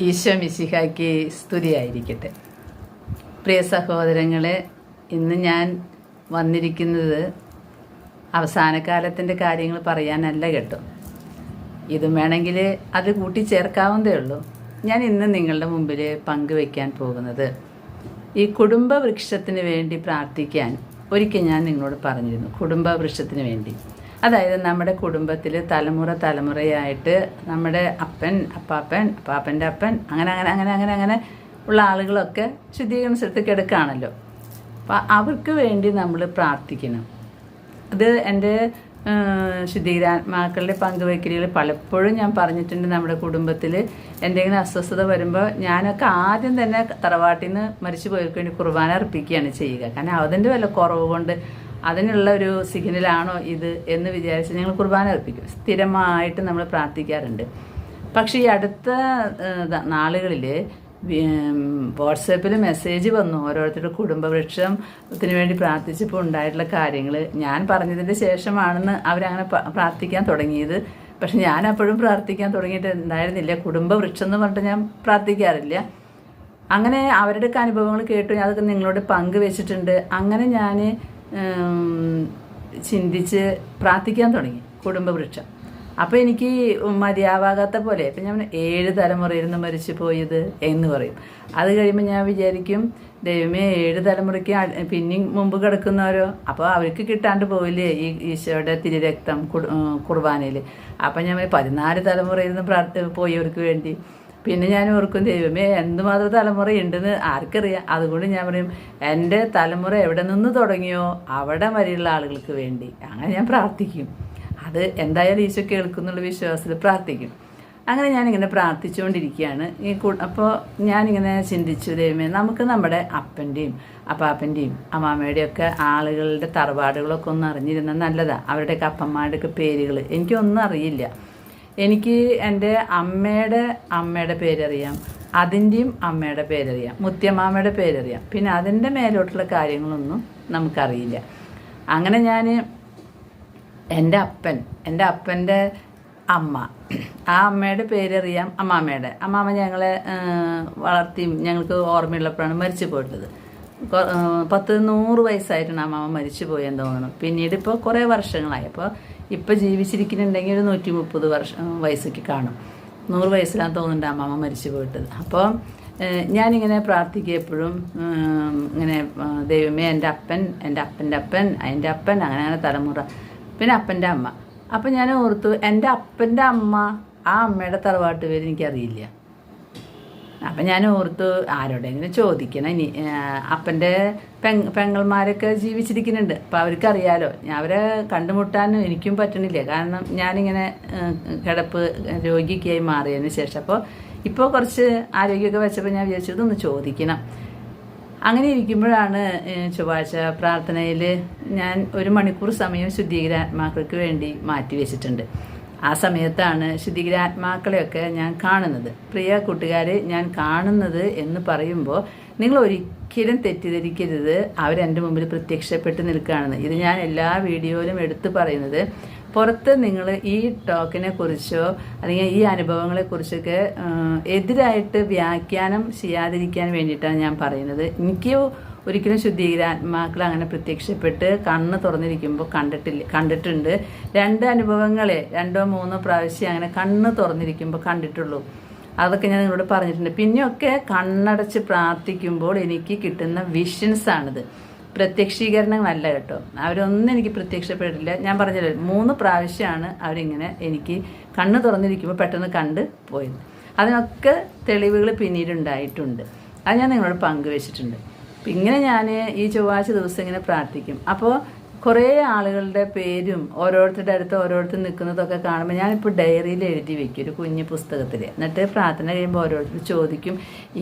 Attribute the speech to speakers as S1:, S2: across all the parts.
S1: ഈശോ മിശിഹായ്ക്ക് സ്തുതിയായിരിക്കട്ടെ. പ്രിയ സഹോദരങ്ങളെ ഇന്ന് ഞാൻ വന്നിരിക്കുന്നത് അവസാനകാലത്തിന്റെ കാര്യങ്ങൾ പറയാനല്ല കേട്ടോ. ഇതും വേണമെങ്കിൽ അത് കൂട്ടിച്ചേർക്കാവുന്നതേ ഉള്ളൂ. ഞാൻ ഇന്ന് നിങ്ങളുടെ മുമ്പിൽ പങ്കുവയ്ക്കാൻ പോകുന്നത് ഈ കുടുംബ വൃക്ഷത്തിന് വേണ്ടി പ്രാർത്ഥിക്കാൻ ഒരിക്കൽ ഞാൻ നിങ്ങളോട് പറഞ്ഞിരുന്നു. കുടുംബ വൃക്ഷത്തിന് വേണ്ടി. അതായത് നമ്മുടെ കുടുംബത്തിൽ തലമുറ തലമുറയായിട്ട് നമ്മുടെ അപ്പൻ അപ്പാപ്പൻ അപ്പാപ്പന്റെ അപ്പൻ അങ്ങനെ അങ്ങനെ അങ്ങനെ അങ്ങനെ അങ്ങനെ ഉള്ള ആളുകളൊക്കെ ശുദ്ധീകരണ സ്ഥലത്ത് കിടക്കുകയാണല്ലോ അപ്പം അവർക്ക് വേണ്ടി നമ്മൾ പ്രാർത്ഥിക്കണം. അത് എന്റെ ശുദ്ധീകരാത്മാക്കളുടെ പങ്കുവയ്ക്കലുകൾ പലപ്പോഴും ഞാൻ പറഞ്ഞിട്ടുണ്ട് നമ്മുടെ കുടുംബത്തിൽ എന്തെങ്കിലും അസ്വസ്ഥത വരുമ്പോൾ ഞാനൊക്കെ ആദ്യം തന്നെ തറവാട്ടിൽ നിന്ന് മരിച്ചു പോയവർക്ക് വേണ്ടി കുർബാന അർപ്പിക്കുകയാണ് ചെയ്യുക. കാരണം അതിന്റെ വല്ല കുറവ് കൊണ്ട് അതിനുള്ള ഒരു സിഗ്നലാണോ ഇത് എന്ന് വിചാരിച്ച് ഞങ്ങൾ കുർബാന അർപ്പിക്കും. സ്ഥിരമായിട്ട് നമ്മൾ പ്രാർത്ഥിക്കാറുണ്ട്. പക്ഷേ ഈ അടുത്ത നാളുകളിൽ വാട്സാപ്പിൽ മെസ്സേജ് വന്നു. ഓരോരുത്തരുടെ കുടുംബവൃക്ഷത്തിന് വേണ്ടി പ്രാർത്ഥിച്ചപ്പോൾ ഉണ്ടായിട്ടുള്ള കാര്യങ്ങൾ ഞാൻ പറഞ്ഞതിന്റെ ശേഷമാണെന്ന് അവരങ്ങനെ പ്രാർത്ഥിക്കാൻ തുടങ്ങിയത്. പക്ഷെ ഞാൻ അപ്പോഴും പ്രാർത്ഥിക്കാൻ തുടങ്ങിയിട്ട് ഉണ്ടായിരുന്നില്ല. കുടുംബവൃക്ഷം എന്ന് പറഞ്ഞിട്ട് ഞാൻ പ്രാർത്ഥിക്കാറില്ല. അങ്ങനെ അവരുടെയൊക്കെ അനുഭവങ്ങൾ കേട്ടു. അതൊക്കെ നിങ്ങളോട് പങ്കുവെച്ചിട്ടുണ്ട്. അങ്ങനെ ഞാൻ ചിന്തിച്ച് പ്രാർത്ഥിക്കാൻ തുടങ്ങി കുടുംബവൃക്ഷം. അപ്പോൾ എനിക്ക് മതിയാവാകാത്ത പോലെ ഇപ്പം ഞാൻ ഏഴ് തലമുറയിരുന്ന് മരിച്ചു പോയത് എന്ന് പറയും. അത് കഴിയുമ്പോൾ ഞാൻ വിചാരിക്കും ദൈവമേ ഏഴ് തലമുറയ്ക്ക് പിന്നെയും മുമ്പ് കിടക്കുന്നവരോ? അപ്പോൾ അവർക്ക് കിട്ടാണ്ട് പോവില്ലേ ഈ ഈശോയുടെ തിരിരക്തം കുർബാനയിൽ അപ്പം ഞാൻ പതിനാല് തലമുറയിൽ നിന്ന് പ്രാർത്ഥ പോയവർക്ക് വേണ്ടി. പിന്നെ ഞാൻ ഓർക്കും ദൈവമേ എന്തുമാത്രം തലമുറ ഉണ്ടെന്ന് ആർക്കറിയാം. അതുകൊണ്ട് ഞാൻ പറയും എന്റെ തലമുറ എവിടെ നിന്ന് തുടങ്ങിയോ അവിടെ വരെയുള്ള ആളുകൾക്ക് വേണ്ടി. അങ്ങനെ ഞാൻ പ്രാർത്ഥിക്കും. അത് എന്തായാലും ഈശോ കേൾക്കുന്നുള്ള വിശ്വാസത്തിൽ പ്രാർത്ഥിക്കും. അങ്ങനെ ഞാനിങ്ങനെ പ്രാർത്ഥിച്ചുകൊണ്ടിരിക്കുകയാണ്. ഈ അപ്പോൾ ഞാനിങ്ങനെ ചിന്തിച്ചു ദൈവമേ നമുക്ക് നമ്മുടെ അപ്പന്റെയും അപ്പാപ്പന്റെയും അമ്മാമ്മയുടെയും ഒക്കെ ആളുകളുടെ തറവാടുകളൊക്കെ ഒന്ന് അറിഞ്ഞിരുന്ന നല്ലതാണ് അവരുടെയൊക്കെ അപ്പന്മാരുടെയൊക്കെ പേരുകൾ എനിക്കൊന്നും അറിയില്ല. എനിക്ക് എന്റെ അമ്മയുടെ അമ്മയുടെ പേരറിയാം. അതിന്റെയും അമ്മയുടെ പേരറിയാം. മുത്യമാമയുടെ പേരറിയാം. പിന്നെ അതിന്റെ മേലോട്ടുള്ള കാര്യങ്ങളൊന്നും നമുക്കറിയില്ല. അങ്ങനെ ഞാൻ എന്റെ അപ്പൻ എന്റെ അപ്പന്റെ അമ്മ ആ അമ്മയുടെ പേരറിയാം അമ്മാമ്മയുടെ. അമ്മാമ്മ ഞങ്ങളെ വളർത്തി ഞങ്ങൾക്ക് ഓർമ്മയുള്ളപ്പോഴാണ് മരിച്ചു പോയിട്ടുള്ളത്. പത്ത് നൂറ് വയസ്സായിട്ടാണ് അമ്മാമ്മ മരിച്ചു പോയെന്ന് തോന്നുന്നു. പിന്നീട് ഇപ്പോൾ കുറേ വർഷങ്ങളായി. അപ്പോൾ ഇപ്പോൾ ജീവിച്ചിരിക്കുന്നുണ്ടെങ്കിൽ ഒരു നൂറ്റി മുപ്പത് വർഷം വയസ്സൊക്കെ കാണും. നൂറ് വയസ്സിലാണ് തോന്നുന്നുണ്ട് അമ്മാമ്മ മരിച്ചു പോയിട്ടത്. അപ്പോൾ ഞാനിങ്ങനെ പ്രാർത്ഥിക്കുക എപ്പോഴും ഇങ്ങനെ ദൈവമേ എന്റെ അപ്പൻ എന്റെ അപ്പന്റെ അപ്പൻ എന്റെ അപ്പൻ അങ്ങനെ അങ്ങനെ തലമുറ. പിന്നെ അപ്പന്റെ അമ്മ. അപ്പം ഞാൻ ഓർത്തു എന്റെ അപ്പന്റെ അമ്മ ആ അമ്മയുടെ തറവാട്ട് പേര് എനിക്കറിയില്ല. അപ്പം ഞാൻ ഓർത്തു ആരോടെങ്കിലും ചോദിക്കണം. ഇനി അപ്പന്റെ പെങ് പെങ്ങൾമാരൊക്കെ ജീവിച്ചിരിക്കുന്നുണ്ട്. അപ്പോൾ അവർക്കറിയാലോ അവരെ കണ്ടുമുട്ടാനും എനിക്കും പറ്റണില്ല. കാരണം ഞാനിങ്ങനെ കിടപ്പ് രോഗിക്കായി മാറിയതിന് ശേഷം. അപ്പോൾ ഇപ്പോൾ കുറച്ച് ആരോഗ്യമൊക്കെ വെച്ചപ്പോൾ ഞാൻ വിചാരിച്ചു ഇതൊന്ന് ചോദിക്കണം. അങ്ങനെ ഇരിക്കുമ്പോഴാണ് ചൊവ്വാഴ്ച പ്രാർത്ഥനയിൽ ഞാൻ ഒരു മണിക്കൂർ സമയം ശുദ്ധീകരാത്മാക്കൾക്ക് വേണ്ടി മാറ്റിവെച്ചിട്ടുണ്ട്. ആ സമയത്താണ് ശുദ്ധിഗ്രാത്മാക്കളെയൊക്കെ ഞാൻ കാണുന്നത്. പ്രിയ കൂട്ടുകാരെ ഞാൻ കാണുന്നത് എന്ന് പറയുമ്പോൾ നിങ്ങൾ ഒരിക്കലും തെറ്റിദ്ധരിക്കരുത്. അവരെന്റെ മുമ്പിൽ പ്രത്യക്ഷപ്പെട്ട് നിൽക്കുകയാണെന്ന്. ഇത് ഞാൻ എല്ലാ വീഡിയോയിലും എടുത്തു പറയുന്നത്. പുറത്ത് നിങ്ങൾ ഈ ടോക്കിനെ കുറിച്ചോ അല്ലെങ്കിൽ ഈ അനുഭവങ്ങളെ കുറിച്ചൊക്കെ എതിരായിട്ട് വ്യാഖ്യാനം ചെയ്യാതിരിക്കാൻ വേണ്ടിയിട്ടാണ് ഞാൻ പറയുന്നത്. എനിക്ക് ഒരിക്കലും ശുദ്ധീകരാത്മാക്കൾ അങ്ങനെ പ്രത്യക്ഷപ്പെട്ട് കണ്ണ് തുറന്നിരിക്കുമ്പോൾ കണ്ടിട്ടില്ല കണ്ടിട്ടുണ്ട്. രണ്ട് അനുഭവങ്ങളെ രണ്ടോ മൂന്നോ പ്രാവശ്യം അങ്ങനെ കണ്ണ് തുറന്നിരിക്കുമ്പോൾ കണ്ടിട്ടുള്ളൂ. അതൊക്കെ ഞാൻ നിങ്ങളോട് പറഞ്ഞിട്ടുണ്ട്. പിന്നെയൊക്കെ കണ്ണടച്ച് പ്രാർത്ഥിക്കുമ്പോൾ എനിക്ക് കിട്ടുന്ന വിഷൻസ് ആണിത് പ്രത്യക്ഷീകരണങ്ങളല്ല കേട്ടോ. അവരൊന്നും എനിക്ക് പ്രത്യക്ഷപ്പെട്ടില്ല ഞാൻ പറഞ്ഞല്ലോ മൂന്ന് പ്രാവശ്യമാണ് അവരിങ്ങനെ എനിക്ക് കണ്ണ് തുറന്നിരിക്കുമ്പോൾ പെട്ടെന്ന് കണ്ട് പോയത്. അതിനൊക്കെ തെളിവുകൾ പിന്നീടുണ്ടായിട്ടുണ്ട്. അത് ഞാൻ നിങ്ങളോട് പങ്കുവച്ചിട്ടുണ്ട്. ഇങ്ങനെ ഞാൻ ഈ ചൊവ്വാഴ്ച ദിവസം ഇങ്ങനെ പ്രാർത്ഥിക്കും. അപ്പോൾ കുറേ ആളുകളുടെ പേരും ഓരോരുത്തരുടെ അടുത്ത് ഓരോരുത്തർ നിൽക്കുന്നതൊക്കെ കാണുമ്പോൾ ഞാനിപ്പോൾ ഡയറിയിൽ എഴുതി വെക്കും ഒരു കുഞ്ഞു പുസ്തകത്തിൽ എന്നിട്ട് പ്രാർത്ഥന കഴിയുമ്പോൾ ഓരോരുത്തർ ചോദിക്കും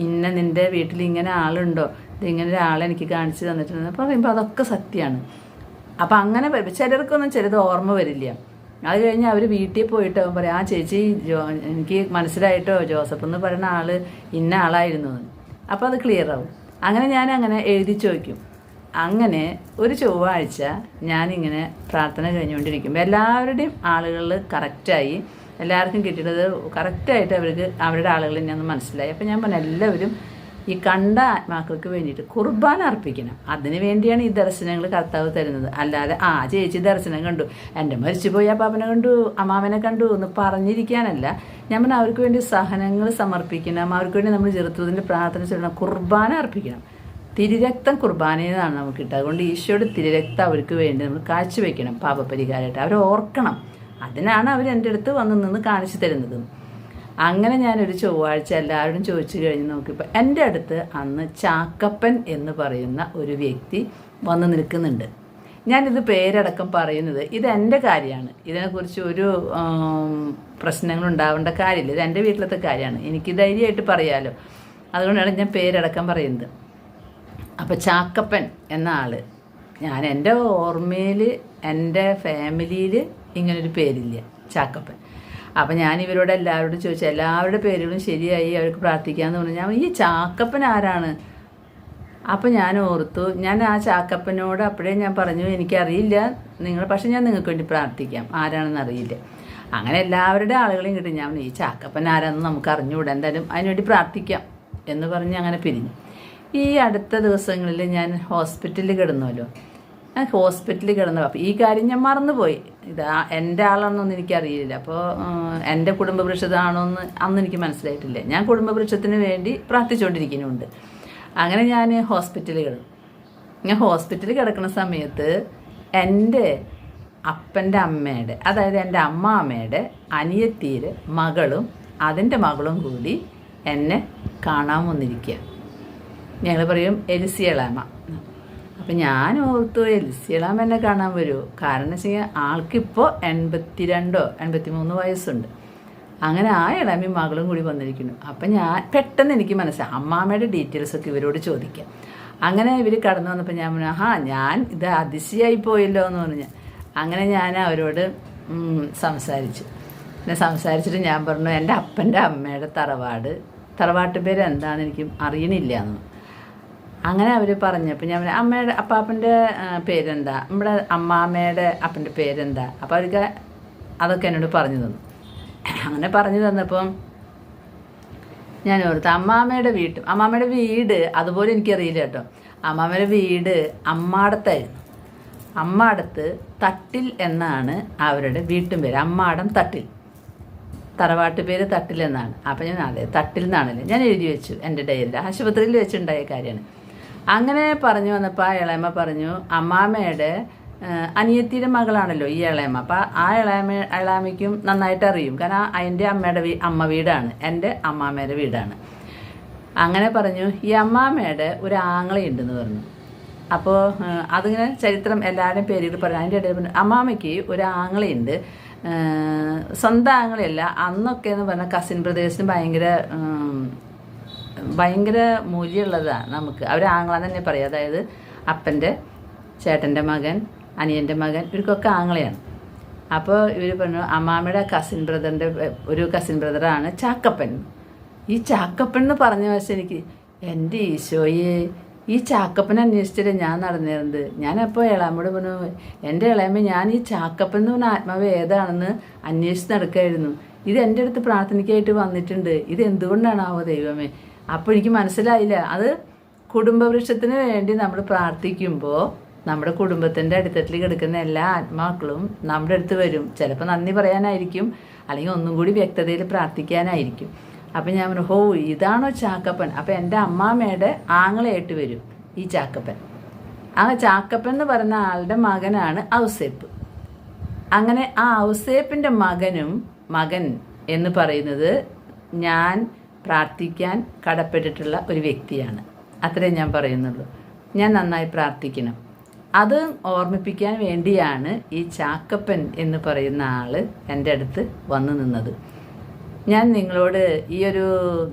S1: ഇന്ന നിന്റെ വീട്ടിൽ ഇങ്ങനെ ആളുണ്ടോ? ഇതിങ്ങനെ ഒരാളെ എനിക്ക് കാണിച്ചു തന്നിട്ടുണ്ട് പറയുമ്പോൾ അതൊക്കെ സത്യമാണ് അപ്പോൾ അങ്ങനെ ചിലർക്കൊന്നും ചിലത് ഓർമ്മ വരില്ല. അത് കഴിഞ്ഞ് അവർ വീട്ടിൽ പോയിട്ട് പറയും ആ ചേച്ചി ജോ എനിക്ക് മനസ്സിലായിട്ടോ? ജോസഫ് എന്ന് പറയുന്ന ആൾ ഇന്ന ആളായിരുന്നു. അപ്പോൾ അത് ക്ലിയർ ആവും. അങ്ങനെ ഞാൻ അങ്ങനെ എഴുതി ചോദിക്കും. അങ്ങനെ ഒരു ചൊവ്വാഴ്ച ഞാനിങ്ങനെ പ്രാർത്ഥന കഴിഞ്ഞുകൊണ്ടിരിക്കുമ്പോൾ എല്ലാവരുടെയും ആളുകൾ കറക്റ്റായി. എല്ലാവർക്കും കിട്ടിയത് കറക്റ്റായിട്ട് അവർക്ക് അവരുടെ ആളുകളിൽ ഞാൻ മനസ്സിലായി. അപ്പോൾ ഞാൻ പറഞ്ഞു എല്ലാവരും ഈ കണ്ട ആത്മാക്കൾക്ക് വേണ്ടിയിട്ട് കുർബാന അർപ്പിക്കണം. അതിനു വേണ്ടിയാണ് ഈ ദർശനങ്ങൾ കർത്താവ് തരുന്നത്. അല്ലാതെ ആ ചേച്ചി ദർശനം കണ്ടു. എന്റെ മരിച്ചുപോയി ആ പാപ്പനെ കണ്ടു അമ്മാവനെ കണ്ടു എന്ന് പറഞ്ഞിരിക്കാനല്ല. ഞാൻ പറഞ്ഞാൽ അവർക്ക് വേണ്ടി സഹനങ്ങൾ സമർപ്പിക്കണം. അവർക്ക് വേണ്ടി നമ്മൾ ചെറുത്തതിന്റെ പ്രാർത്ഥന ചെയ്യണം കുർബാന അർപ്പിക്കണം. തിരുരക്തം കുർബാനയെന്നാണ് നമുക്ക് കിട്ടുക. അതുകൊണ്ട് ഈശോയുടെ തിരുരക്തം അവർക്ക് വേണ്ടി നമ്മൾ കാഴ്ചവെക്കണം. പാപപരിഹാരമായിട്ട് അവരെ ഓർക്കണം. അതിനാണ് അവർ എന്റെ അടുത്ത് വന്ന് നിന്ന് കാണിച്ചു തരുന്നത്. അങ്ങനെ ഞാനൊരു ചൊവ്വാഴ്ച എല്ലാവരും ചോദിച്ചു കഴിഞ്ഞ് നോക്കിയപ്പോൾ എന്റെ അടുത്ത് അന്ന് ചാക്കപ്പൻ എന്ന് പറയുന്ന ഒരു വ്യക്തി വന്ന് നിൽക്കുന്നുണ്ട്. ഞാനിത് പേരടക്കം പറയുന്നത് ഇത് എന്റെ കാര്യമാണ്. ഇതിനെക്കുറിച്ച് ഒരു പ്രശ്നങ്ങൾ ഉണ്ടാവേണ്ട കാര്യമില്ല. ഇത് എന്റെ വീട്ടിലത്തെ കാര്യമാണ്. എനിക്ക് ധൈര്യമായിട്ട് പറയാമല്ലോ അതുകൊണ്ടാണ് ഞാൻ പേരടക്കം പറയുന്നത്. അപ്പോൾ ചാക്കപ്പൻ എന്ന ആൾ ഞാൻ എന്റെ ഓർമ്മയിൽ എന്റെ ഫാമിലിയിൽ ഇങ്ങനൊരു പേരില്ല ചാക്കപ്പൻ. അപ്പം ഞാൻ ഇവരോട് എല്ലാവരോടും ചോദിച്ചു എല്ലാവരുടെ പേരുകളും ശരിയായി അവർക്ക് പ്രാർത്ഥിക്കാമെന്ന് പറഞ്ഞു. ഞാൻ ഈ ചാക്കപ്പൻ ആരാണ്? അപ്പം ഞാൻ ഓർത്തു ഞാൻ ആ ചാക്കപ്പനോട് അപ്പോഴേ ഞാൻ പറഞ്ഞു എനിക്കറിയില്ല നിങ്ങൾ പക്ഷെ ഞാൻ നിങ്ങൾക്ക് വേണ്ടി പ്രാർത്ഥിക്കാം. ആരാണെന്ന് അറിയില്ല. അങ്ങനെ എല്ലാവരുടെ ആളുകളെയും കിട്ടി. ഞാൻ ഈ ചാക്കപ്പൻ ആരാണെന്ന് നമുക്ക് അറിഞ്ഞുകൂടാ എന്തായാലും അതിനുവേണ്ടി പ്രാർത്ഥിക്കാം. എന്ന് പറഞ്ഞ് അങ്ങനെ പിരിഞ്ഞു. ഈ അടുത്ത ദിവസങ്ങളിൽ ഞാൻ ഹോസ്പിറ്റലിൽ കിടന്നുവല്ലോ. ഹോസ്പിറ്റലിൽ കിടന്നു അപ്പം ഈ കാര്യം ഞാൻ മറന്നുപോയി. ഇത് എന്റെ ആളാണെന്നൊന്നും എനിക്കറിയില്ല. അപ്പോൾ എന്റെ കുടുംബവൃക്ഷതാണോ എന്ന് അന്ന് എനിക്ക് മനസ്സിലായിട്ടില്ല. ഞാൻ കുടുംബവൃക്ഷത്തിന് വേണ്ടി പ്രാർത്ഥിച്ചുകൊണ്ടിരിക്കുന്നുണ്ട്. അങ്ങനെ ഞാൻ ഹോസ്പിറ്റലിൽ കിടന്നു. ഞാൻ ഹോസ്പിറ്റലിൽ കിടക്കുന്ന സമയത്ത് എന്റെ അപ്പന്റെ അമ്മയുടെ അതായത് എന്റെ അമ്മാമ്മയുടെ അനിയത്തിയുടെ മകളും അതിന്റെ മകളും കൂടി എന്നെ കാണാൻ വന്നിരിക്കുക ഞങ്ങൾ പറയും എലിസിയളാമ. അപ്പം ഞാൻ ഓർത്തു എലിസിയളാമ എന്നെ കാണാൻ വരുമോ കാരണം വെച്ച് കഴിഞ്ഞാൽ ആൾക്കിപ്പോൾ എൺപത്തിരണ്ടോ എൺപത്തി മൂന്ന് വയസ്സുണ്ട്. അങ്ങനെ ആ ഇളമി മകളും കൂടി വന്നിരിക്കുന്നു. അപ്പം ഞാൻ പെട്ടെന്ന് എനിക്ക് മനസ്സിലായി. അമ്മാമ്മയുടെ ഡീറ്റെയിൽസ് ഒക്കെ ഇവരോട് ചോദിക്കാം. അങ്ങനെ ഇവർ കടന്നു വന്നപ്പോൾ ഞാൻ പറഞ്ഞു ആഹാ ഞാൻ ഇത് അതിശയായി പോയല്ലോ എന്ന് പറഞ്ഞു. അങ്ങനെ ഞാൻ അവരോട് സംസാരിച്ചു. പിന്നെ സംസാരിച്ചിട്ട് ഞാൻ പറഞ്ഞു എന്റെ അപ്പന്റെ അമ്മയുടെ തറവാട് തറവാട്ട് പേര് എന്താണെന്ന് എനിക്ക് അറിയണില്ല എന്ന്. അങ്ങനെ അവർ പറഞ്ഞപ്പോൾ ഞാൻ അമ്മയുടെ അപ്പാപ്പന്റെ പേരെന്താ? നമ്മുടെ അമ്മാമ്മയുടെ അപ്പന്റെ പേരെന്താ? അപ്പോൾ അവർക്ക് അതൊക്കെ എന്നോട് പറഞ്ഞു തന്നു. അങ്ങനെ പറഞ്ഞു തന്നപ്പം ഞാൻ ഓർത്ത് അമ്മാമ്മയുടെ വീട്ട് അമ്മാമ്മയുടെ വീട് അതുപോലെ എനിക്കറിയില്ല കേട്ടോ. അമ്മാമ്മയുടെ വീട് അമ്മാടത്തായിരുന്നു. അമ്മാടത്ത് തട്ടിൽ എന്നാണ് അവരുടെ വീട്ടും പേര്. അമ്മാടം തട്ടിൽ. തറവാട്ട് പേര് തട്ടിൽ എന്നാണ്. അപ്പം ഞാൻ അതെ തട്ടിൽ നിന്നാണല്ലേ ഞാൻ എഴുതി വെച്ചു എന്റെ ഡയറിയിൽ. ആശുപത്രിയിൽ വെച്ചുണ്ടായ കാര്യമാണ്. അങ്ങനെ പറഞ്ഞു വന്നപ്പോൾ ആ ഇളയമ്മ പറഞ്ഞു അമ്മാമ്മയുടെ അനിയത്തിയുടെ മകളാണല്ലോ ഈ ഇളയമ്മ. അപ്പം ആ ഇളയമ്മ ഇളയമ്മയ്ക്കും നന്നായിട്ട് അറിയും. കാരണം അതിന്റെ അമ്മയുടെ വീ അമ്മ വീടാണ്. എന്റെ അമ്മാമ്മയുടെ വീടാണ്. അങ്ങനെ പറഞ്ഞു ഈ അമ്മാമ്മയുടെ ഒരു ആങ്ങളയുണ്ടെന്ന് പറഞ്ഞു. അപ്പോൾ അതിങ്ങനെ ചരിത്രം എല്ലാവരുടെയും പേരുകൾ പറഞ്ഞു അതിന്റെ ഇടയിൽ പറഞ്ഞു അമ്മാമ്മയ്ക്ക് ഒരു ആങ്ങളയുണ്ട് സ്വന്തം ആങ്ങളയല്ല. അന്നൊക്കെ എന്ന് പറഞ്ഞാൽ കസിൻ ബ്രദേഴ്സിന് ഭയങ്കര ഭയങ്കര മൂല്യമുള്ളതാണ് നമുക്ക്. അവർ ആങ്ങളെ തന്നെ പറയും. അതായത് അപ്പന്റെ ചേട്ടന്റെ മകൻ അനിയന്റെ മകൻ ഇവർക്കൊക്കെ ആങ്ങളെയാണ്. അപ്പോൾ ഇവർ പറഞ്ഞു അമ്മാമ്മയുടെ കസിൻ ബ്രദറിന്റെ ഒരു കസിൻ ബ്രദറാണ് ചാക്കപ്പൻ. ഈ ചാക്കപ്പൻ എന്ന് പറഞ്ഞ വശം എനിക്ക് എന്റെ ഈശോയെ ഈ ചാക്കപ്പൻ അന്വേഷിച്ചിട്ട് ഞാൻ നടന്നിരുന്നത്? ഞാനപ്പോൾ ഇളാമ്മയോട് പറഞ്ഞു എന്റെ ഇളയമ്മ ഞാൻ ഈ ചാക്കപ്പൻ എന്ന് പറഞ്ഞ ആത്മാവ് ഏതാണെന്ന് അന്വേഷിച്ച് നടക്കായിരുന്നു ഇത് എന്റെ അടുത്ത് പ്രാർത്ഥനയ്ക്കായിട്ട് വന്നിട്ടുണ്ട്. ഇത് എന്തുകൊണ്ടാണാവോ ദൈവമേ? അപ്പോൾ എനിക്ക് മനസ്സിലായില്ല. അത് കുടുംബവൃക്ഷത്തിന് വേണ്ടി നമ്മൾ പ്രാർത്ഥിക്കുമ്പോൾ നമ്മുടെ കുടുംബത്തിന്റെ അടിത്തട്ടിൽ കിടക്കുന്ന എല്ലാ ആത്മാക്കളും നമ്മുടെ അടുത്ത് വരും. ചിലപ്പോൾ നന്ദി പറയാനായിരിക്കും. അല്ലെങ്കിൽ ഒന്നും കൂടി വ്യക്തതയിൽ പ്രാർത്ഥിക്കാനായിരിക്കും. അപ്പം ഞാൻ പറഞ്ഞു ഹോ ഇതാണോ ചാക്കപ്പൻ? അപ്പം എന്റെ അമ്മാമ്മയുടെ ആങ്ങളയായിട്ട് വരും ഈ ചാക്കപ്പൻ. ആ ചാക്കപ്പൻ എന്ന് പറഞ്ഞ ആളുടെ മകനാണ് ഔസേപ്പ്. അങ്ങനെ ആ ഔസേപ്പിന്റെ മകനും മകൻ എന്ന് പറയുന്നത് ഞാൻ പ്രാർത്ഥിക്കാൻ കടപ്പെട്ടിട്ടുള്ള ഒരു വ്യക്തിയാണ്. അത്രേ ഞാൻ പറയുന്നുള്ളൂ. ഞാൻ നന്നായി പ്രാർത്ഥിക്കണം. അത് ഓർമ്മിപ്പിക്കാൻ വേണ്ടിയാണ് ഈ ചാക്കപ്പൻ എന്ന് പറയുന്ന ആൾ എന്റെ അടുത്ത് വന്നു നിന്നത്. ഞാൻ നിങ്ങളോട് ഈ ഒരു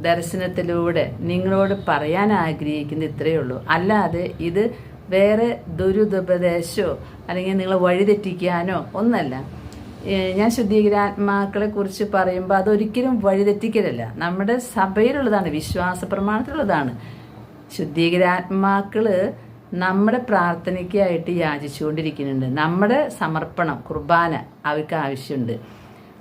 S1: ദർശനത്തിലൂടെ നിങ്ങളോട് പറയാൻ ആഗ്രഹിക്കുന്നത് ഇത്രയേ ഉള്ളൂ. അല്ലാതെ ഇത് വേറെ ദുരിതോപദേശമോ അല്ലെങ്കിൽ നിങ്ങളെ വഴിതെറ്റിക്കാനോ ഒന്നല്ല. ഞാൻ ശുദ്ധീകരാത്മാക്കളെ കുറിച്ച് പറയുമ്പോൾ അതൊരിക്കലും വഴിതെറ്റിക്കലല്ല. നമ്മുടെ സഭയിലുള്ളതാണ് വിശ്വാസ പ്രമാണത്തിലുള്ളതാണ്. ശുദ്ധീകരാത്മാക്കൾ നമ്മുടെ പ്രാർത്ഥനയ്ക്കായിട്ട് യാചിച്ചുകൊണ്ടിരിക്കുന്നുണ്ട്. നമ്മുടെ സമർപ്പണം കുർബാന അവർക്ക് ആവശ്യമുണ്ട്.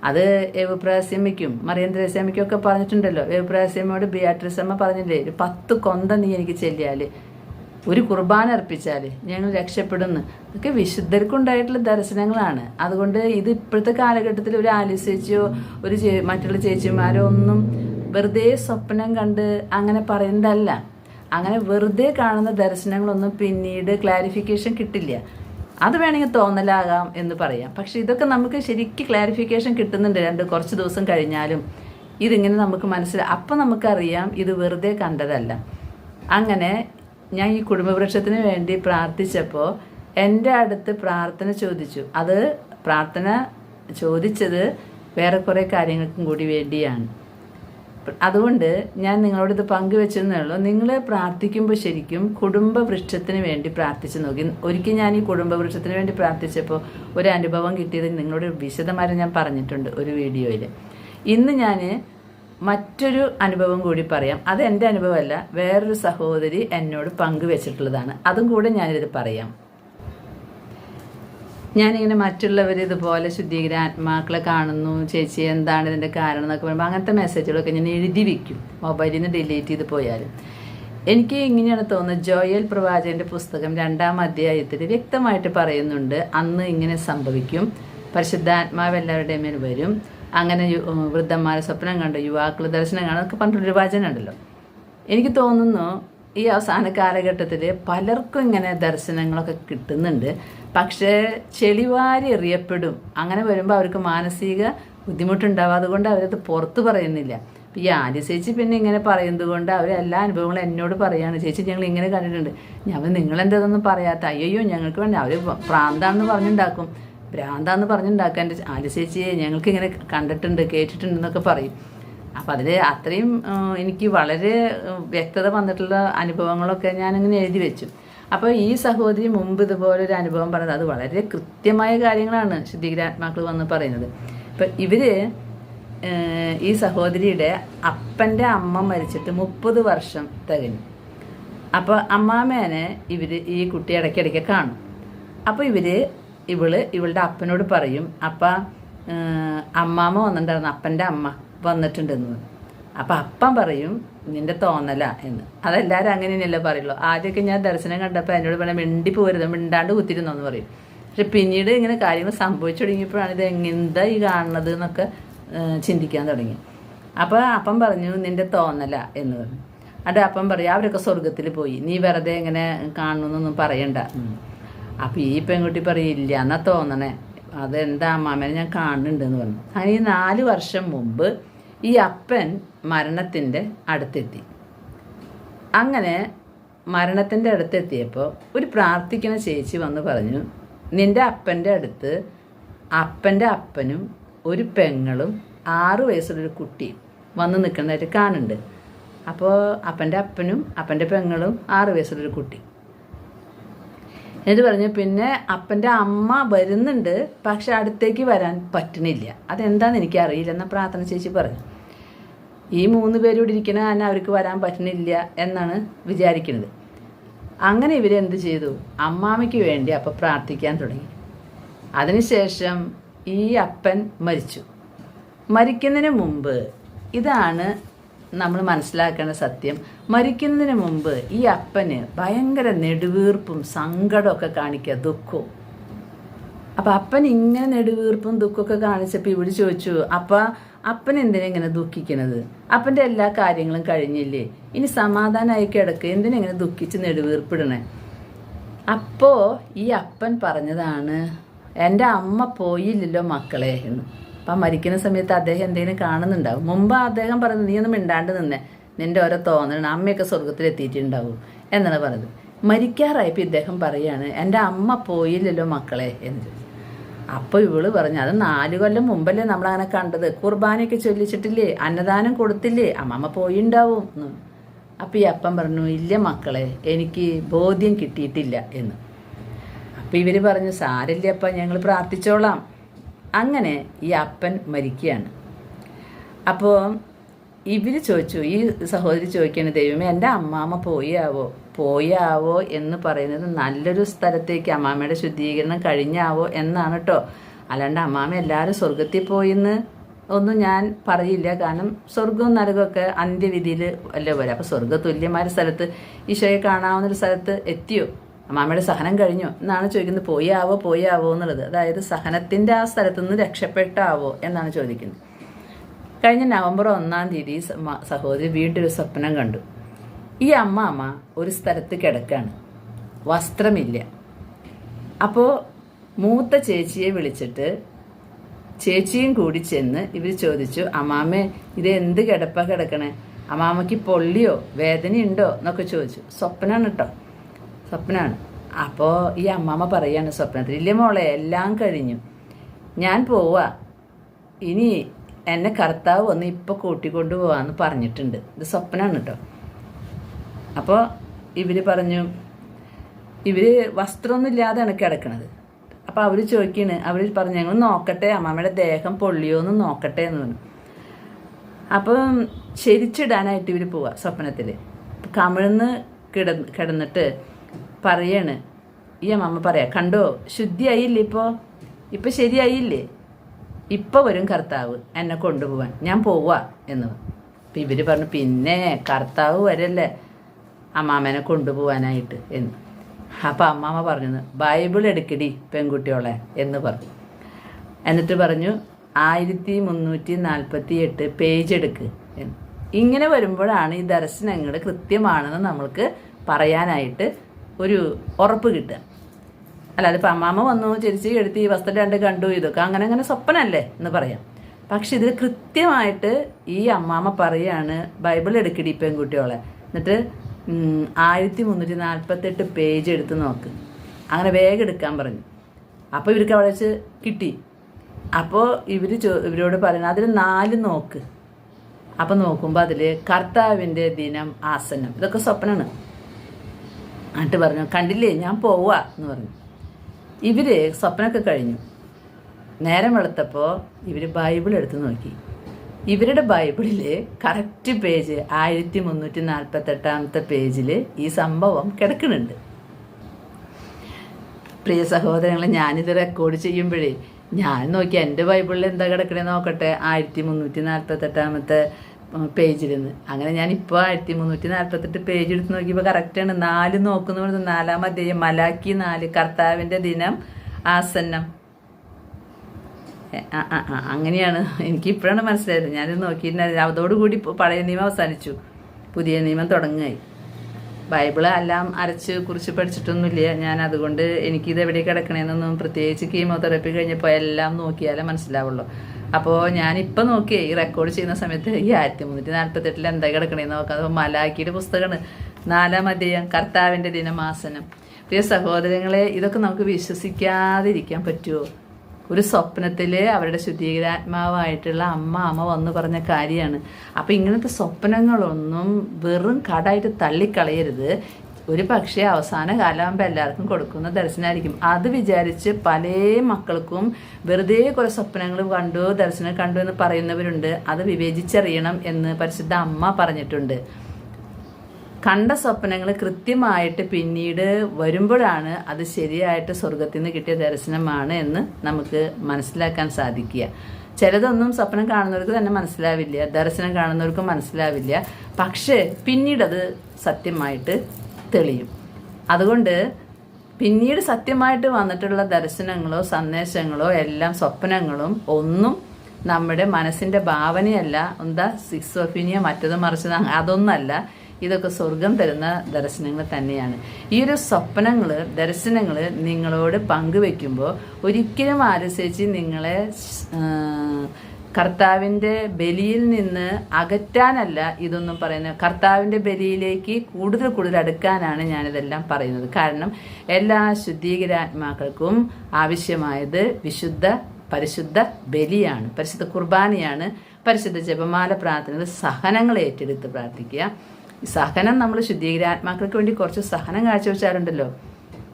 S1: അത് എവുപ്രാസ്യമ്മയ്ക്കും മറിയന്ത്രേസ്യമ്മയ്ക്കും ഒക്കെ പറഞ്ഞിട്ടുണ്ടല്ലോ. എവുപ്രാസ്യമ്മയോട് ബിയാട്രിസമ്മ പറഞ്ഞില്ലേ ഒരു പത്ത് കൊന്ത നീ എനിക്ക് ചെല്ലിയാൽ ഒരു കുർബാന അർപ്പിച്ചാൽ ഞങ്ങൾ രക്ഷപ്പെടുന്നു. ഇതൊക്കെ വിശുദ്ധർക്കുണ്ടായിട്ടുള്ള ദർശനങ്ങളാണ്. അതുകൊണ്ട് ഇത് ഇപ്പോഴത്തെ കാലഘട്ടത്തിൽ ഒരു ആലിസ് ഒരു മറ്റുള്ള ചേച്ചിമാരോ ഒന്നും വെറുതെ സ്വപ്നം കണ്ട് അങ്ങനെ പറയുന്നതല്ല. അങ്ങനെ വെറുതെ കാണുന്ന ദർശനങ്ങളൊന്നും പിന്നീട് ക്ലാരിഫിക്കേഷൻ കിട്ടില്ല. അത് വേണമെങ്കിൽ തോന്നലാകാം എന്ന് പറയാം. പക്ഷെ ഇതൊക്കെ നമുക്ക് ശരിക്കും ക്ലാരിഫിക്കേഷൻ കിട്ടുന്നുണ്ട്. രണ്ട് കുറച്ച് ദിവസം കഴിഞ്ഞാലും ഇതിങ്ങനെ നമുക്ക് മനസ്സിലാ അപ്പം നമുക്കറിയാം ഇത് വെറുതെ കണ്ടതല്ല. അങ്ങനെ ഞാൻ ഈ കുടുംബവൃക്ഷത്തിന് വേണ്ടി പ്രാർത്ഥിച്ചപ്പോൾ എന്റെ അടുത്ത് പ്രാർത്ഥന ചോദിച്ചു. അത് പ്രാർത്ഥന ചോദിച്ചത് വേറെ കുറേ കാര്യങ്ങൾക്കും കൂടി വേണ്ടിയാണ്. അതുകൊണ്ട് ഞാൻ നിങ്ങളോട് ഇത് പങ്കുവെച്ചെന്നേ നിങ്ങൾ പ്രാർത്ഥിക്കുമ്പോൾ ശരിക്കും കുടുംബ വൃക്ഷത്തിന് വേണ്ടി പ്രാർത്ഥിച്ചു നോക്കി. ഒരിക്കൽ ഞാൻ ഈ കുടുംബ വൃക്ഷത്തിന് വേണ്ടി പ്രാർത്ഥിച്ചപ്പോൾ ഒരു അനുഭവം കിട്ടിയത് നിങ്ങളോട് വിശദമായി ഞാൻ പറഞ്ഞിട്ടുണ്ട് ഒരു വീഡിയോയിൽ ഇന്ന് ഞാൻ മറ്റൊരു അനുഭവം കൂടി പറയാം. അത് എന്റെ അനുഭവമല്ല. വേറൊരു സഹോദരി എന്നോട് പങ്കുവെച്ചിട്ടുള്ളതാണ്. അതും കൂടെ ഞാനിത് പറയാം. ഞാനിങ്ങനെ മറ്റുള്ളവർ ഇതുപോലെ ശുദ്ധീകര ആത്മാക്കളെ കാണുന്നു. ചേച്ചി എന്താണ് ഇതിന്റെ കാരണം എന്നൊക്കെ പറയുമ്പോൾ അങ്ങനത്തെ മെസ്സേജുകളൊക്കെ ഞാൻ എഴുതി വെക്കും. മൊബൈലിൽ നിന്ന് ഡിലീറ്റ് ചെയ്ത് പോയാലും. എനിക്ക് ഇങ്ങനെയാണ് തോന്നുന്നത്. ജോയൽ പ്രവാചകന്റെ പുസ്തകം രണ്ടാം അധ്യായത്തിൽ വ്യക്തമായിട്ട് പറയുന്നുണ്ട്. അന്ന് ഇങ്ങനെ സംഭവിക്കും. പരിശുദ്ധാത്മാവ് എല്ലാവരുടെയും മേൽ വരും. അങ്ങനെ വൃദ്ധന്മാരെ സ്വപ്നം കണ്ടു യുവാക്കൾ ദർശനം കാണും എന്നൊക്കെ പറഞ്ഞിട്ടൊരു വചനമുണ്ടല്ലോ എനിക്ക് തോന്നുന്നു ഈ അവസാന കാലഘട്ടത്തിൽ പലർക്കും ഇങ്ങനെ ദർശനങ്ങളൊക്കെ കിട്ടുന്നുണ്ട്. പക്ഷേ ചെളിവാരി എറിയപ്പെടും. അങ്ങനെ വരുമ്പോൾ അവർക്ക് മാനസിക ബുദ്ധിമുട്ടുണ്ടാവും. അതുകൊണ്ട് അവരത് പുറത്ത് പറയുന്നില്ല. ഈ ആദ്യ ചേച്ചി പിന്നെ ഇങ്ങനെ പറയുന്നത് കൊണ്ട് അവർ എല്ലാ അനുഭവങ്ങളും എന്നോട് പറയാണ്. ചേച്ചി ഞങ്ങൾ ഇങ്ങനെ കണ്ടിട്ടുണ്ട്. ഞാൻ നിങ്ങളെന്തെന്നൊന്നും പറയാത്ത? അയ്യോ ഞങ്ങൾക്ക് വേണ്ട. അവർ പ്രാന്താണെന്ന് പറഞ്ഞുണ്ടാക്കും. ഭ്രാന്താന്ന് പറഞ്ഞുണ്ടാക്കാൻ ആദ്യ ചേച്ചിയെ ഞങ്ങൾക്ക് ഇങ്ങനെ കണ്ടിട്ടുണ്ട് കേട്ടിട്ടുണ്ട് എന്നൊക്കെ പറയും. അപ്പം അതിൽ അത്രയും എനിക്ക് വളരെ വ്യക്തത വന്നിട്ടുള്ള അനുഭവങ്ങളൊക്കെ ഞാനിങ്ങനെ എഴുതി വെച്ചു. അപ്പോൾ ഈ സഹോദരി മുമ്പ് ഇതുപോലെ ഒരു അനുഭവം പറഞ്ഞത് അത് വളരെ കൃത്യമായ കാര്യങ്ങളാണ് ശുദ്ധീകരാത്മാക്കൾ വന്ന് പറയുന്നത്. ഇപ്പം ഇവർ ഈ സഹോദരിയുടെ അപ്പന്റെ അമ്മ മരിച്ചിട്ട് മുപ്പത് വർഷം തകഞ്ഞു. അപ്പോൾ അമ്മാമേനെ ഇവർ ഈ കുട്ടി ഇടയ്ക്കിടയ്ക്ക് കാണും. അപ്പോൾ ഇവർ ഇവൾ ഇവളുടെ അപ്പനോട് പറയും അപ്പ അമ്മാമ്മ വന്നിട്ടുണ്ടായിരുന്നു അപ്പന്റെ അമ്മ വന്നിട്ടുണ്ടെന്ന്. അപ്പം അപ്പൻ പറയും നിന്റെ തോന്നല എന്ന്. അതെല്ലാവരും അങ്ങനെ തന്നെയല്ലേ പറയുള്ളൂ. ആദ്യമൊക്കെ ഞാൻ ദർശനം കണ്ടപ്പോൾ എന്നോട് പറയാം മിണ്ടി പോരുത് മിണ്ടാണ്ട് കുത്തിരുന്നോ എന്ന് പറയും. പക്ഷെ പിന്നീട് ഇങ്ങനെ കാര്യങ്ങൾ സംഭവിച്ചു തുടങ്ങിയപ്പോഴാണ് ഇത് എന്താ ഈ കാണുന്നത് എന്നൊക്കെ ചിന്തിക്കാൻ തുടങ്ങി. അപ്പോൾ അപ്പം പറഞ്ഞു നിന്റെ തോന്നല എന്ന് പറഞ്ഞു. അവിടെ അപ്പം പറയും അവരൊക്കെ സ്വർഗത്തിൽ പോയി. നീ വെറുതെ ഇങ്ങനെ കാണുന്നൊന്നും പറയണ്ട. അപ്പം ഈ പെൺകുട്ടി പറയില്ല എന്നാ തോന്നണേ. അതെന്താ അമ്മാമനെ ഞാൻ കാണുന്നുണ്ടെന്ന് പറഞ്ഞു. അങ്ങനെ ഈ നാല് വർഷം മുമ്പ് ഈ അപ്പൻ മരണത്തിന്റെ അടുത്തെത്തി. അങ്ങനെ മരണത്തിന്റെ അടുത്തെത്തിയപ്പോൾ ഒരു പ്രാർത്ഥിക്കുന്ന ചേച്ചി വന്ന് പറഞ്ഞു നിന്റെ അപ്പന്റെ അടുത്ത് അപ്പന്റെ അപ്പനും ഒരു പെങ്ങളും ആറു വയസ്സുള്ളൊരു കുട്ടിയും വന്ന് നിൽക്കുന്നതായിട്ട് കാണുന്നുണ്ട്. അപ്പോൾ അപ്പന്റെ അപ്പനും അപ്പന്റെ പെങ്ങളും ആറു വയസ്സുള്ളൊരു കുട്ടി. എന്നിട്ട് പറഞ്ഞു പിന്നെ അപ്പന്റെ അമ്മ വരുന്നുണ്ട് പക്ഷെ അടുത്തേക്ക് വരാൻ പറ്റണില്ല. അതെന്താന്ന് എനിക്ക് അറിയില്ല എന്ന പ്രാർത്ഥന ചേച്ചി പറഞ്ഞു. ഈ മൂന്ന് പേരോട് ഇവിടെ ഇരിക്കണ തന്നെ അവർക്ക് വരാൻ പറ്റണില്ല എന്നാണ് വിചാരിക്കുന്നത് അങ്ങനെ ഇവരെന്ത് ചെയ്തു? അമ്മാമയ്ക്ക് വേണ്ടി അപ്പം പ്രാർത്ഥിക്കാൻ തുടങ്ങി. അതിനുശേഷം ഈ അപ്പൻ മരിച്ചു. മരിക്കുന്നതിന് മുമ്പ് ഇതാണ് നമ്മൾ മനസ്സിലാക്കേണ്ട സത്യം മരിക്കുന്നതിന് മുമ്പ് ഈ അപ്പന് ഭയങ്കര നെടുവീർപ്പും സങ്കടമൊക്കെ കാണിക്കുക ദുഃഖവും. അപ്പം അപ്പൻ ഇങ്ങനെ നെടുവീർപ്പും ദുഃഖമൊക്കെ കാണിച്ചപ്പോൾ ഇവിടെ ചോദിച്ചു അപ്പ അപ്പൻ എന്തിനാ ഇങ്ങനെ ദുഃഖിക്കണത്? അപ്പന്റെ എല്ലാ കാര്യങ്ങളും കഴിഞ്ഞില്ലേ? ഇനി സമാധാനമായി കിടക്ക് എന്തിനാ ഇങ്ങനെ ദുഃഖിച്ച് നെടുവീർപ്പിടണേ? അപ്പോ ഈ അപ്പൻ പറഞ്ഞതാണ് എന്റെ അമ്മ പോയില്ലല്ലോ മക്കളെ എന്ന്. അപ്പം മരിക്കുന്ന സമയത്ത് അദ്ദേഹം എന്തെങ്കിലും കാണുന്നുണ്ടാവും. മുമ്പ് അദ്ദേഹം പറഞ്ഞു നീ ഒന്നും മിണ്ടാണ്ട് നിന്നെ. നിന്റെ ഓരോ തോന്നലാണ്. അമ്മയൊക്കെ സ്വർഗത്തിലെത്തിയിട്ടുണ്ടാവും എന്നാണ് പറഞ്ഞത് മരിക്കാറായപ്പോൾ ഇദ്ദേഹം പറയാണ് എന്റെ അമ്മ പോയില്ലല്ലോ മക്കളെ എന്ന് ചോദിച്ചു. അപ്പോൾ ഇവൾ പറഞ്ഞു അത് നാല് കൊല്ലം മുമ്പല്ലേ നമ്മളങ്ങനെ കണ്ടത്. കുർബാനയൊക്കെ ചൊല്ലിച്ചിട്ടില്ലേ? അന്നദാനം കൊടുത്തില്ലേ? അമ്മമ്മ പോയിണ്ടാവും. എന്ന് അപ്പം ഈ അപ്പം പറഞ്ഞു ഇല്ല മക്കളെ എനിക്ക് ബോധ്യം കിട്ടിയിട്ടില്ല എന്ന്. അപ്പം ഇവർ പറഞ്ഞു സാരില്ല അപ്പം ഞങ്ങൾ പ്രാർത്ഥിച്ചോളാം. അങ്ങനെ ഈ അപ്പൻ മരിക്കുകയാണ്. അപ്പോൾ ഇവർ ചോദിച്ചു ഈ സഹോദരി ചോദിക്കുകയാണ് ദൈവമേ എന്റെ അമ്മാമ്മ പോയാവോ? പോയാവോ എന്ന് പറയുന്നത് നല്ലൊരു സ്ഥലത്തേക്ക് അമ്മാമ്മയുടെ ശുദ്ധീകരണം കഴിഞ്ഞാവോ എന്നാണ് കേട്ടോ അല്ലാണ്ട് അമ്മാമ്മ എല്ലാവരും സ്വർഗത്തിൽ പോയിന്ന് ഒന്നും ഞാൻ പറയില്ല. കാരണം സ്വർഗവും നരകമൊക്കെ അന്ത്യവിധിയിൽ അല്ലേ പോലെ. അപ്പോൾ സ്വർഗ തുല്യമായ സ്ഥലത്ത് ഈശോയെ കാണാവുന്ന ഒരു സ്ഥലത്ത് എത്തിയോ? അമ്മാമ്മയുടെ സഹനം കഴിഞ്ഞു. എന്നാണ് ചോദിക്കുന്നത് പോയി ആവോ പോയി എന്നുള്ളത്? അതായത് സഹനത്തിന്റെ ആ സ്ഥലത്ത് നിന്ന് രക്ഷപ്പെട്ടാവോ എന്നാണ് ചോദിക്കുന്നത്. കഴിഞ്ഞ നവംബർ ഒന്നാം തീയതി സഹോദരി വീണ്ടും ഒരു സ്വപ്നം കണ്ടു. ഈ അമ്മാമ്മ ഒരു സ്ഥലത്ത് കിടക്കാണ്. വസ്ത്രമില്ല. അപ്പോൾ മൂത്ത ചേച്ചിയെ വിളിച്ചിട്ട് ചേച്ചിയും കൂടി ചെന്ന് ഇവർ ചോദിച്ചു അമ്മാമ്മ ഇത് എന്ത് കിടപ്പാ കിടക്കണേ? അമ്മാമ്മയ്ക്ക് പൊള്ളിയോ? വേദനയുണ്ടോ? എന്നൊക്കെ ചോദിച്ചു. സ്വപ്നമാണ് കേട്ടോ സ്വപ്നമാണ് അപ്പോൾ ഈ അമ്മാമ്മ പറയാണ് സ്വപ്നത്തിൽ ഇല്ല മോളെ? എല്ലാം കഴിഞ്ഞു. ഞാൻ പോവാ. ഇനി എന്നെ കർത്താവ് വന്ന് ഇപ്പോൾ കൂട്ടിക്കൊണ്ട് പോവാന്ന് പറഞ്ഞിട്ടുണ്ട്. ഇത് സ്വപ്നമാണ് കേട്ടോ അപ്പോൾ ഇവർ പറഞ്ഞു ഇവർ വസ്ത്രമൊന്നും ഇല്ലാതെയാണ് കിടക്കണത്. അപ്പോൾ അവർ ചോദിക്കണ് അവർ പറഞ്ഞു ഞങ്ങൾ നോക്കട്ടെ അമ്മാമ്മയുടെ ദേഹം പൊള്ളിയോന്ന് നോക്കട്ടെ എന്ന് പറഞ്ഞു. അപ്പം ശരിച്ചിടാനായിട്ട് ഇവർ പോവാ സ്വപ്നത്തിൽ കമിഴ്ന്ന് കിട കിടന്നിട്ട് പറയാണ്. ഈ അമ്മ പറയാ കണ്ടോ ശുദ്ധിയായില്ലേ ഇപ്പോ? ഇപ്പൊ ശരിയായില്ലേ? ഇപ്പൊ വരും കർത്താവ് എന്നെ കൊണ്ടുപോവാൻ. ഞാൻ പോവാ എന്ന്. അപ്പം ഇവർ പറഞ്ഞു പിന്നെ കർത്താവ് വരല്ലേ അമ്മാമ്മനെ കൊണ്ടുപോവാനായിട്ട് എന്ന്. അപ്പം അമ്മാമ്മ പറഞ്ഞു ബൈബിൾ എടുക്കടി പെൺകുട്ടിയോളെ എന്ന് പറഞ്ഞു. എന്നിട്ട് പറഞ്ഞു ആയിരത്തി മുന്നൂറ്റി നാൽപ്പത്തി എട്ട് പേജ് എടുക്ക് ഇങ്ങനെ വരുമ്പോഴാണ് ഈ ദർശനങ്ങൾ കൃത്യമാണെന്ന് നമ്മൾക്ക് പറയാനായിട്ട് ഒരു ഉറപ്പ് കിട്ടുക. അല്ലാതെ ഇപ്പം അമ്മാമ്മ വന്നു ചിരിച്ച് ഈ വസ്ത്രം രണ്ട് കണ്ടു ഇതൊക്കെ അങ്ങനെ അങ്ങനെ സ്വപ്നമല്ലേ എന്ന് പറയാം. പക്ഷെ ഇതിൽ കൃത്യമായിട്ട് ഈ അമ്മാമ്മ പറയാണ് ബൈബിൾ എടുക്കടി പെൺകുട്ടിയോളെ. എന്നിട്ട് ആയിരത്തി മുന്നൂറ്റി നാൽപ്പത്തെട്ട് പേജ് എടുത്ത് നോക്ക്. അങ്ങനെ വേഗം എടുക്കാൻ പറഞ്ഞു. അപ്പോൾ ഇവർക്ക് അവിടെ വെച്ച് കിട്ടി. അപ്പോൾ ഇവർ ചോ ഇവരോട് പറയുന്നത് അതിൽ നാല് നോക്ക്. അപ്പോൾ നോക്കുമ്പോൾ അതിൽ കർത്താവിന്റെ ദിനം ആസനം. ഇതൊക്കെ സ്വപ്നമാണ്. എന്നിട്ട് പറഞ്ഞു കണ്ടില്ലേ ഞാൻ പോവാ എന്ന് പറഞ്ഞു. ഇവർ സ്വപ്നമൊക്കെ കഴിഞ്ഞു. നേരം വെളുത്തപ്പോൾ ഇവർ ബൈബിൾ എടുത്ത് നോക്കി. ഇവരുടെ ബൈബിളിൽ കറക്റ്റ് പേജ് ആയിരത്തി മുന്നൂറ്റി നാൽപ്പത്തെട്ടാമത്തെ പേജിൽ ഈ സംഭവം കിടക്കുന്നുണ്ട്. പ്രിയ സഹോദരങ്ങളെ ഞാനിത് റെക്കോർഡ് ചെയ്യുമ്പോഴേ ഞാൻ നോക്കി എന്റെ ബൈബിളിൽ എന്താ കിടക്കണേ നോക്കട്ടെ? ആയിരത്തി മുന്നൂറ്റി നാൽപ്പത്തെട്ടാമത്തെ പേജിൽ നിന്ന് അങ്ങനെ ഞാൻ ഇപ്പോൾ ആയിരത്തി മുന്നൂറ്റി നാൽപ്പത്തെട്ട് പേജ് എടുത്ത് നോക്കിയപ്പോൾ കറക്റ്റാണ് നാല് നോക്കുന്ന നാലാം അധ്യായം. മലാക്കി നാല്. കർത്താവിന്റെ ദിനം ആസന്നം. ആ, ആ, അങ്ങനെയാണ്. എനിക്ക് ഇപ്പോഴാണ് മനസ്സിലായത്. ഞാനിത് നോക്കിയിട്ടുണ്ടായിരുന്നു. അതോടുകൂടി പഴയ നിയമം അവസാനിച്ചു. പുതിയ നിയമം തുടങ്ങുകയായി. ബൈബിൾ എല്ലാം അരച്ച് കുറിച്ച് പഠിച്ചിട്ടൊന്നുമില്ല. ഞാൻ അതുകൊണ്ട് എനിക്കിത് എവിടെ കിടക്കണേന്നൊന്നും പ്രത്യേകിച്ച് കീമോതെറപ്പി കഴിഞ്ഞപ്പോൾ എല്ലാം നോക്കിയാലേ മനസ്സിലാവുള്ളൂ. അപ്പോൾ ഞാൻ ഇപ്പം നോക്കിയേ ഈ റെക്കോർഡ് ചെയ്യുന്ന സമയത്ത് ഈ ആയിരത്തി മുന്നൂറ്റി നാൽപ്പത്തെട്ടിൽ എന്താ കിടക്കണേന്ന് നോക്കാം. അത് മലാക്കിയുടെ പുസ്തകമാണ്. നാലാം അധ്യയം കർത്താവിന്റെ ദിനമാസനം. പ്രിയ സഹോദരങ്ങളെ ഇതൊക്കെ നമുക്ക് വിശ്വസിക്കാതിരിക്കാൻ പറ്റുമോ ഒരു സ്വപ്നത്തിൽ അവരുടെ ശുദ്ധീകരാത്മാവായിട്ടുള്ള അമ്മ അമ്മ വന്ന് പറഞ്ഞ കാര്യമാണ്. അപ്പം ഇങ്ങനത്തെ സ്വപ്നങ്ങളൊന്നും വെറും കടായിട്ട് തള്ളിക്കളയരുത്. ഒരു പക്ഷേ അവസാന കാലമാകുമ്പോൾ എല്ലാവർക്കും കൊടുക്കുന്ന ദർശനമായിരിക്കും അത് വിചാരിച്ച് പല മക്കൾക്കും വെറുതെ കുറേ സ്വപ്നങ്ങൾ കണ്ടു ദർശനം കണ്ടു എന്ന് പറയുന്നവരുണ്ട്. അത് വിവേചിച്ചറിയണം എന്ന് പരിശുദ്ധ അമ്മ പറഞ്ഞിട്ടുണ്ട്. കണ്ട സ്വപ്നങ്ങൾ കൃത്യമായിട്ട് പിന്നീട് വരുമ്പോഴാണ് അത് ശരിയായിട്ട് സ്വർഗത്തിൽ നിന്ന് കിട്ടിയ ദർശനമാണ് എന്ന് നമുക്ക് മനസ്സിലാക്കാൻ സാധിക്കുക. ചിലതൊന്നും സ്വപ്നം കാണുന്നവർക്ക് തന്നെ മനസ്സിലാവില്ല ദർശനം കാണുന്നവർക്കും മനസ്സിലാവില്ല. പക്ഷേ പിന്നീടത് സത്യമായിട്ട് തെളിയും. അതുകൊണ്ട് പിന്നീട് സത്യമായിട്ട് വന്നിട്ടുള്ള ദർശനങ്ങളോ സന്ദേശങ്ങളോ എല്ലാം സ്വപ്നങ്ങളും ഒന്നും നമ്മുടെ മനസ്സിന്റെ ഭാവനയല്ല. എന്താ? സിക്സോഫിനിയ മറ്റത് മറിച്ചത് അതൊന്നല്ല. ഇതൊക്കെ സ്വർഗം തരുന്ന ദർശനങ്ങൾ തന്നെയാണ്. ഈ ഒരു സ്വപ്നങ്ങൾ ദർശനങ്ങൾ നിങ്ങളോട് പങ്കുവെക്കുമ്പോൾ ഒരിക്കലും ആലസിച്ച് നിങ്ങളെ കർത്താവിന്റെ ബലിയിൽ നിന്ന് അകറ്റാനല്ല ഇതൊന്നും പറയുന്നത്. കർത്താവിന്റെ ബലിയിലേക്ക് കൂടുതൽ കൂടുതൽ അടുക്കാനാണ് ഞാനിതെല്ലാം പറയുന്നത്. കാരണം എല്ലാ ശുദ്ധീകരാത്മാക്കൾക്കും ആവശ്യമായത് വിശുദ്ധ പരിശുദ്ധ ബലിയാണ്. പരിശുദ്ധ കുർബാനയാണ്. പരിശുദ്ധ ജപമാല പ്രാർത്ഥനകൾ സഹനങ്ങൾ ഏറ്റെടുത്ത് പ്രാർത്ഥിക്കുക. സഹനം നമ്മൾ ശുദ്ധീകരാത്മാക്കൾക്ക് വേണ്ടി കുറച്ച് സഹനം കാഴ്ചവെച്ചാലുണ്ടല്ലോ.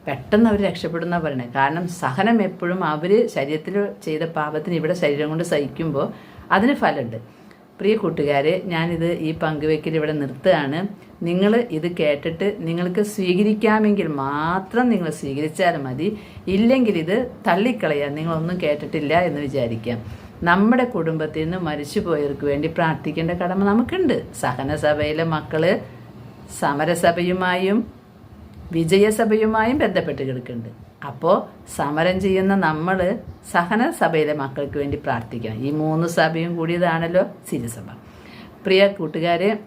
S1: പെട്ടെന്ന് അവർ രക്ഷപ്പെടുന്ന പറയണേ. കാരണം സഹനം എപ്പോഴും അവർ ശരീരത്തിൽ ചെയ്ത പാപത്തിന് ഇവിടെ ശരീരം കൊണ്ട് സഹിക്കുമ്പോൾ അതിന് ഫലമുണ്ട് പ്രിയ കൂട്ടുകാരെ ഞാനിത് ഈ പങ്കുവെക്കൽ ഇവിടെ നിർത്തുകയാണ്. നിങ്ങൾ ഇത് കേട്ടിട്ട് നിങ്ങൾക്ക് സ്വീകരിക്കാമെങ്കിൽ മാത്രം നിങ്ങൾ സ്വീകരിച്ചാൽ മതി. ഇല്ലെങ്കിൽ ഇത് തള്ളിക്കളയാം നിങ്ങളൊന്നും കേട്ടിട്ടില്ല എന്ന് വിചാരിക്കാം. നമ്മുടെ കുടുംബത്തിൽ നിന്ന് മരിച്ചുപോയവർക്ക് വേണ്ടി പ്രാർത്ഥിക്കേണ്ട കടമ നമുക്കുണ്ട്. സഹനസഭയിലെ മക്കൾ സമരസഭയുമായും വിജയസഭയുമായും ബന്ധപ്പെട്ട് കിടക്കുന്നുണ്ട്. അപ്പോൾ സമരം ചെയ്യുന്ന നമ്മൾ സഹന സഭയിലെ മക്കൾക്ക് വേണ്ടി പ്രാർത്ഥിക്കണം. ഈ മൂന്ന് സഭയും കൂടിയതാണല്ലോ സിരിസഭ. പ്രിയ കൂട്ടുകാരെ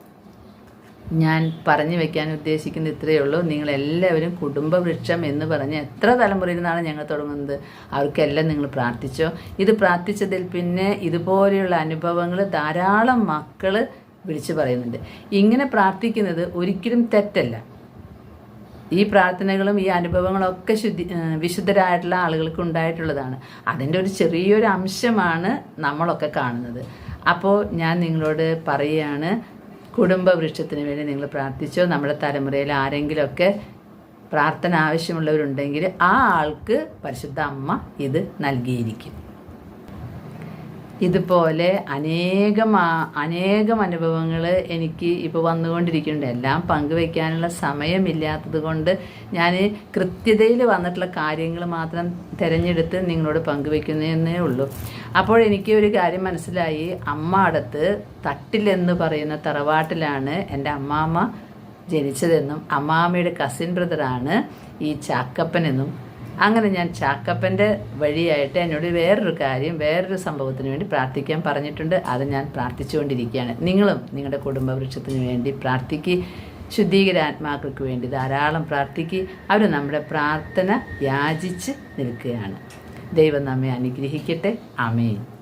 S1: ഞാൻ പറഞ്ഞു വെക്കാൻ ഉദ്ദേശിക്കുന്ന ഇത്രയേ ഉള്ളൂ. നിങ്ങളെല്ലാവരും കുടുംബവൃക്ഷം എന്ന് പറഞ്ഞ് എത്ര തലമുറയിൽ നിന്നാണ് ഞങ്ങൾ തുടങ്ങുന്നത്? അവർക്കെല്ലാം നിങ്ങൾ പ്രാർത്ഥിച്ചോ? ഇത് പ്രാർത്ഥിച്ചതിൽ പിന്നെ ഇതുപോലെയുള്ള അനുഭവങ്ങൾ ധാരാളം മക്കൾ വിളിച്ചു പറയുന്നുണ്ട്. ഇങ്ങനെ പ്രാർത്ഥിക്കുന്നത് ഒരിക്കലും തെറ്റല്ല. ഈ പ്രാർത്ഥനകളും ഈ അനുഭവങ്ങളൊക്കെ ശുദ്ധി വിശുദ്ധരായിട്ടുള്ള ആളുകൾക്ക് ഉണ്ടായിട്ടുള്ളതാണ്. അതിന്റെ ഒരു ചെറിയൊരു അംശമാണ് നമ്മളൊക്കെ കാണുന്നത്. അപ്പോൾ ഞാൻ നിങ്ങളോട് പറയുകയാണ് കുടുംബ വൃക്ഷത്തിന് വേണ്ടി നിങ്ങൾ പ്രാർത്ഥിച്ചോ നമ്മുടെ തലമുറയിൽ ആരെങ്കിലുമൊക്കെ പ്രാർത്ഥന ആവശ്യമുള്ളവരുണ്ടെങ്കിൽ ആ ആൾക്ക് പരിശുദ്ധ അമ്മ ഇത് നൽകിയിരിക്കും. ഇതുപോലെ അനേകം അനേകം അനുഭവങ്ങൾ എനിക്ക് ഇപ്പോൾ വന്നുകൊണ്ടിരിക്കുന്നുണ്ട്. എല്ലാം പങ്കുവയ്ക്കാനുള്ള സമയമില്ലാത്തത് കൊണ്ട് ഞാൻ കൃത്യതയിൽ വന്നിട്ടുള്ള കാര്യങ്ങൾ മാത്രം തിരഞ്ഞെടുത്ത് നിങ്ങളോട് പങ്കുവയ്ക്കുന്നതേ ഉള്ളൂ. അപ്പോൾ എനിക്ക് ഒരു കാര്യം മനസ്സിലായി. അമ്മ അടുത്ത് തട്ടിലെന്ന് പറയുന്ന തറവാട്ടിലാണ് എന്റെ അമ്മാമ്മ ജനിച്ചതെന്നും അമ്മാമ്മയുടെ കസിൻ ബ്രദറാണ് ഈ ചാക്കപ്പനെന്നും അങ്ങനെ ഞാൻ ചാക്കപ്പന്റെ വഴിയായിട്ട് എന്നോട് വേറൊരു കാര്യം വേറൊരു സംഭവത്തിന് വേണ്ടി പ്രാർത്ഥിക്കാൻ പറഞ്ഞിട്ടുണ്ട്. അത് ഞാൻ പ്രാർത്ഥിച്ചുകൊണ്ടിരിക്കുകയാണ്. നിങ്ങളും നിങ്ങളുടെ കുടുംബവൃക്ഷത്തിന് വേണ്ടി പ്രാർത്ഥിക്ക്. ശുദ്ധീകരാത്മാക്കൾക്ക് വേണ്ടി ധാരാളം പ്രാർത്ഥിക്ക്. അവർ നമ്മുടെ പ്രാർത്ഥന യാചിച്ച് നിൽക്കുകയാണ്. ദൈവം നമ്മെ അനുഗ്രഹിക്കട്ടെ. ആമേൻ.